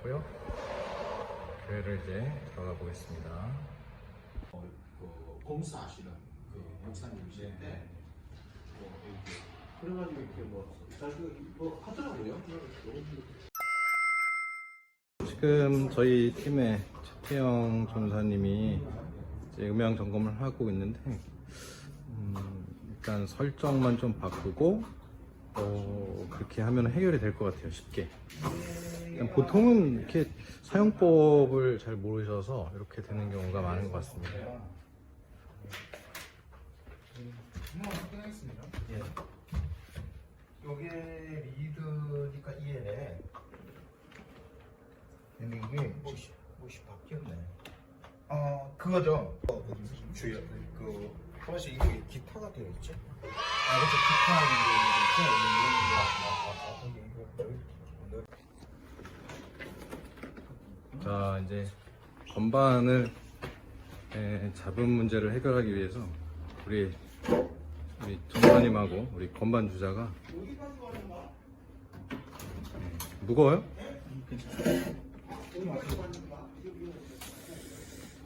같고요. 교회를 이제 들어가 보겠습니다. 어, 그 공사하시는 그 목사님이신데 뭐 이렇게 그래가지고 이렇게 뭐 자기가 뭐 하더라고요. 지금 저희 팀의 최태영 전사님이 이제 음향 점검을 하고 있는데 음, 일단 설정만 좀 바꾸고 어, 그렇게 하면 해결이 될 것 같아요 쉽게 보통은 이렇게 사용법을 잘 모르셔서 이렇게 되는 경우가 많은 것 같습니다 예. 요게 리드니까 이해네. 근데 이게 무시 무시 바뀌었네. 어 그거죠. 어, 그 주요 그 하나씩 이게 기타가 되어 있죠. 아 그렇죠 기타 이게 있죠. 이거 이거 자 이제 건반을 에, 잡음 문제를 해결하기 위해서 우리 우리 전사님하고 우리 건반 주자가 네, 무거워요?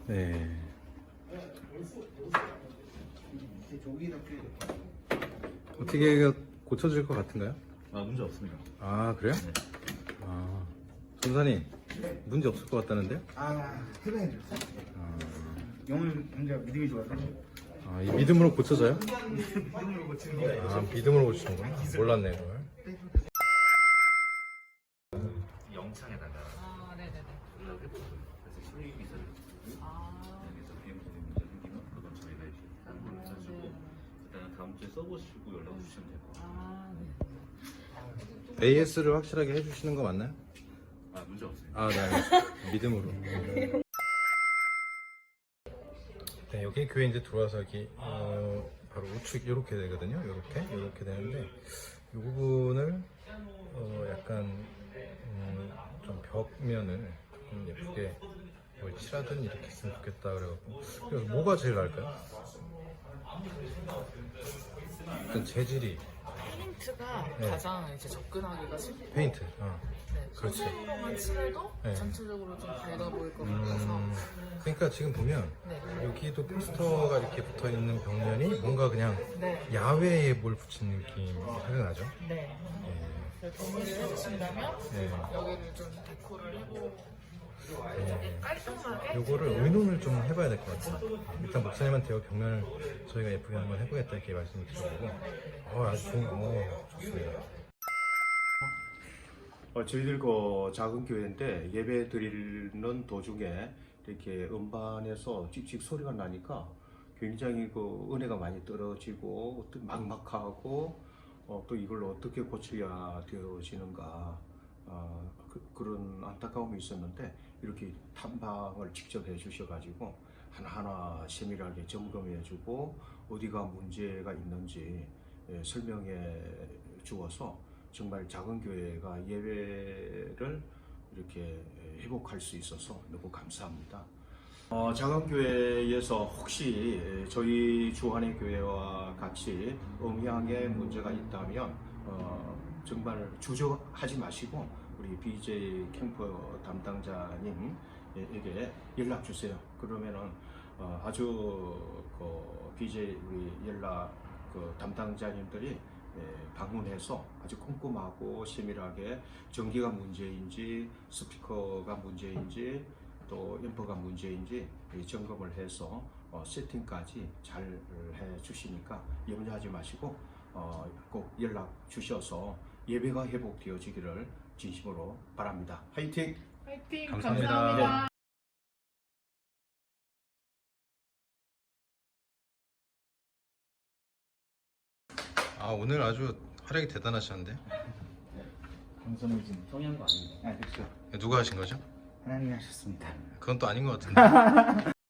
네. 어떻게 이거 고쳐질 것 같은가요? 아 문제 없습니다. 아 그래요? 아 전사님 문제 없을 것 같다는데요? 아 해봐야 돼. 아, 영을 혼자 믿음이 좋아서 아, 이 믿음으로 고쳐져요? 믿음으로 고치는 거예요. 아 믿음으로 고치는구나 몰랐네 그걸 영창에다가 아, 네네네. 연락했거든요. 그래서 수리 기사를 아, 그래서 비행기 문제 생기면 그건 저희가 이렇게 하는 걸로 해가지고 네. 일단 다음 주에 써보시고 연락 주시면 돼요. 아, 네. AS를 확실하게 해주시는 거 맞나요? 아 문제 없어요. 아, 네, 알겠습니다. 믿음으로. 네, 여기 교회 이제 들어와서 여기 어, 바로 우측 이렇게 되거든요. 이렇게 이렇게 되는데 이 부분을 어, 약간 음, 좀 벽면을 좀 예쁘게 뭘 칠하든 이렇게 했으면 좋겠다 그래갖고 그래서 뭐가 제일 나을까요? 일단 재질이 페인트가 네. 가장 이제 접근하기가 쉽고 페인트. 어. 네, 그렇지. 소수로만 칠해도 네. 전체적으로 좀 밝아 보일 것 같아서 음, 그러니까 지금 보면 네. 여기도 포스터가 이렇게 붙어 있는 벽면이 뭔가 그냥 네. 야외에 뭘 붙인 느낌이 생각나죠? 네. 예. 동의를 해주신다면 네. 여기를 좀 데코를 해보고 네. 깔끔하게 요거를 의논을 좀 해봐야 될 것 같아요. 일단 목사님한테 이 벽면을 저희가 예쁘게 한번 해보겠다 이렇게 말씀을 드려보고 어, 아주 좋은, 어, 좋습니다. 어, 저희들 그 작은 교회인데 예배 드리는 도중에 이렇게 음반에서 찍찍 소리가 나니까 굉장히 그 은혜가 많이 떨어지고 또 막막하고 어, 또 이걸 어떻게 고쳐야 되어지는가 어, 그, 런 안타까움이 있었는데 이렇게 탐방을 직접 해주셔가지고 하나하나 세밀하게 점검해주고 어디가 문제가 있는지 예, 설명해 주어서 정말 작은 교회가 예배를 이렇게 회복할 수 있어서 너무 감사합니다. 어, 작은 교회에서 혹시 저희 주한의 교회와 같이 음향에 문제가 있다면 어, 정말 주저하지 마시고 우리 BJ 캠프 담당자님에게 연락 주세요. 그러면은 어, 아주 그 BJ 우리 연락 그 담당자님들이 예, 방문해서 아주 꼼꼼하고 세밀하게 전기가 문제인지 스피커가 문제인지 또 앰프가 문제인지 이 점검을 해서 어, 세팅까지 잘 해 주시니까 염려하지 마시고 어, 꼭 연락 주셔서 예배가 회복되어지기를 진심으로 바랍니다. 화이팅! 화이팅! 감사합니다. 감사합니다. 아, 오늘 아주 활약이 대단하셨는데 방송은 지금 성향거 아니에요? 아 그렇죠. 누가 하신 거죠? 하나님이 하셨습니다. 그건 또 아닌 것 같은데